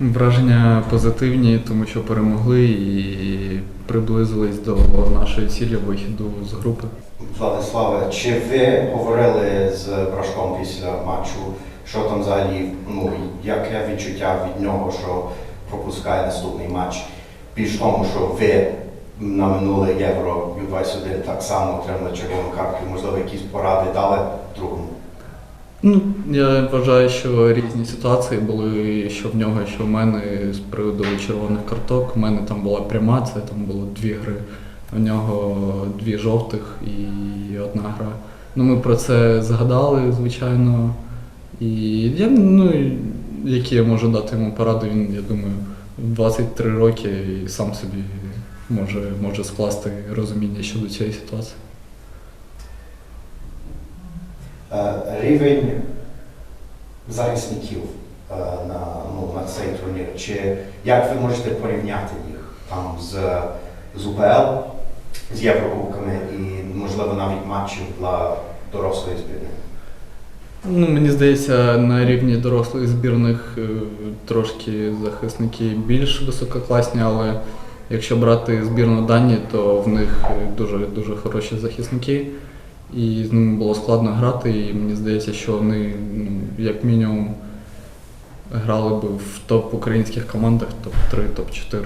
Враження позитивні, тому що перемогли і приблизились до нашої цілі вихіду з групи. Владиславе, чи ви говорили з Брашком після матчу, що там взагалі, ну, яке відчуття від нього, що пропускає наступний матч? Більш тому, що ви на минуле Євро Ю-21 так само отримали червону картку, можливо, якісь поради дали другому? Ну, я вважаю, що різні ситуації були, що в нього, що в мене з приводу червоних карток. У мене там була пряма, це там було дві гри. У нього дві жовтих і одна гра. Ну, ми про це згадали, звичайно. І я, ну, які я можу дати йому поради, він, я думаю, 23 роки і сам собі може, може скласти розуміння щодо цієї ситуації. Рівень захисників е, на, ну, на цей турнір. Чи як ви можете порівняти їх там з, з УПЛ, з Єврокубками і, можливо, навіть матчів для дорослої збірної? Ну, мені здається, на рівні дорослих збірних е, трошки захисники більш висококласні, але якщо брати збірну Данії, то в них е, дуже дуже хороші захисники, і з ними було складно грати. І мені здається, що вони ну, як мінімум грали би в топ українських командах, топ-3, топ-4.